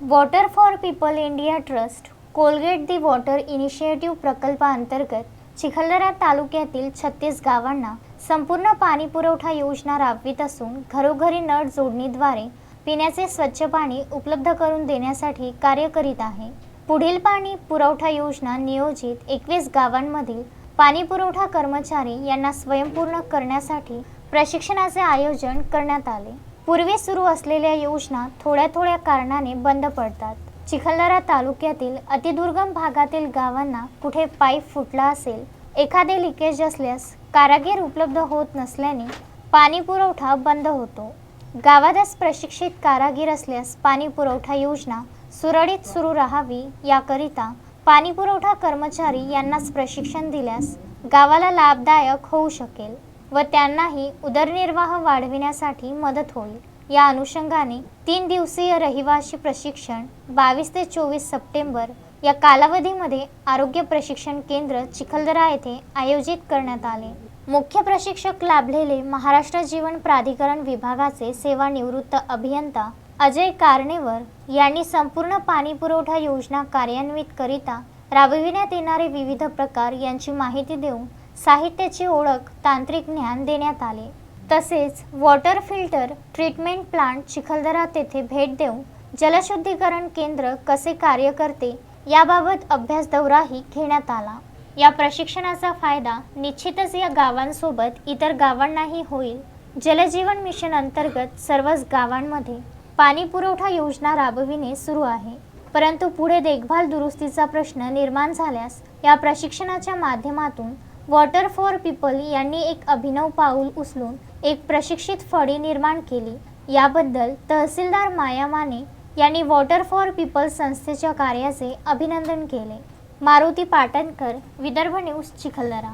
Water for people India trust Colgate the water initiative प्रकल्पाअंतर्गत चिखलदरा तालुक्यातील छत्तीस गावांना संपूर्ण पाणी पुरवठा योजना राबवित असून घरोघरी नळ जोडणीद्वारे पिण्याचे स्वच्छ पाणी उपलब्ध करून देण्यासाठी कार्य करीत आहे. पुढील पाणी पुरवठा योजना नियोजित एकवीस गावांमधील पाणी पुरवठा कर्मचारी यांना स्वयंपूर्ण करण्यासाठी प्रशिक्षणाचे आयोजन करण्यात आले. पूर्वी सुरू असलेल्या योजना थोड्या थोड्या कारणाने बंद पडतात. चिखलदरा तालुक्यातील अतिदुर्गम भागातील गावांना कुठे पाईप फुटला असेल एखादे लिकेज असल्यास कारागीर उपलब्ध होत नसल्याने पाणी पुरवठा बंद होतो. गावातच प्रशिक्षित कारागीर असल्यास पाणी पुरवठा योजना सुरळीत सुरू राहावी याकरिता पाणी पुरवठा कर्मचारी यांनाच प्रशिक्षण दिल्यास गावाला लाभदायक होऊ शकेल. व त्यांनाही उदरनिर्वाह वाढविण्यासाठी मदत होईल. या अनुषंगाने तीन दिवसीय रहिवासी प्रशिक्षण बावीस ते चोवीस सप्टेंबर या कालावधीमध्ये आरोग्य प्रशिक्षण केंद्र चिखलदरा येथे आयोजित करण्यात आले. मुख्य प्रशिक्षक लाभलेले महाराष्ट्र जीवन प्राधिकरण विभागाचे सेवानिवृत्त अभियंता अजय कारणेवर यांनी संपूर्ण पाणी पुरवठा योजना कार्यान्वित करिता राबविण्यात येणारे विविध प्रकार यांची माहिती देऊन साहित्याची ओळख तांत्रिक ज्ञान देण्यात आले. तसेच water filter treatment plant Chikhaldara तेथे भेट देऊन जलशुद्धीकरण केंद्र कसे कार्य करते याबाबत अभ्यास दौराही घेण्यात आला. या प्रशिक्षणाचा फायदा निश्चितच या गावांसोबत इतर गावांनाही होईल. जलजीवन मिशन अंतर्गत सर्वच गावांमध्ये पाणी पुरवठा योजना राबविणे सुरू आहे. परंतु पुढे देखभाल दुरुस्तीचा प्रश्न निर्माण झाल्यास या प्रशिक्षणाच्या माध्यमातून वॉटर फॉर पीपल यांनी एक अभिनव पाऊल उचलून एक प्रशिक्षित फळी निर्माण केली. याबद्दल तहसीलदार माया माने यांनी वॉटर फॉर पीपल संस्थेच्या कार्याचे अभिनंदन केले. मारुती पाटणकर विदर्भ न्यूज चिखलदरा.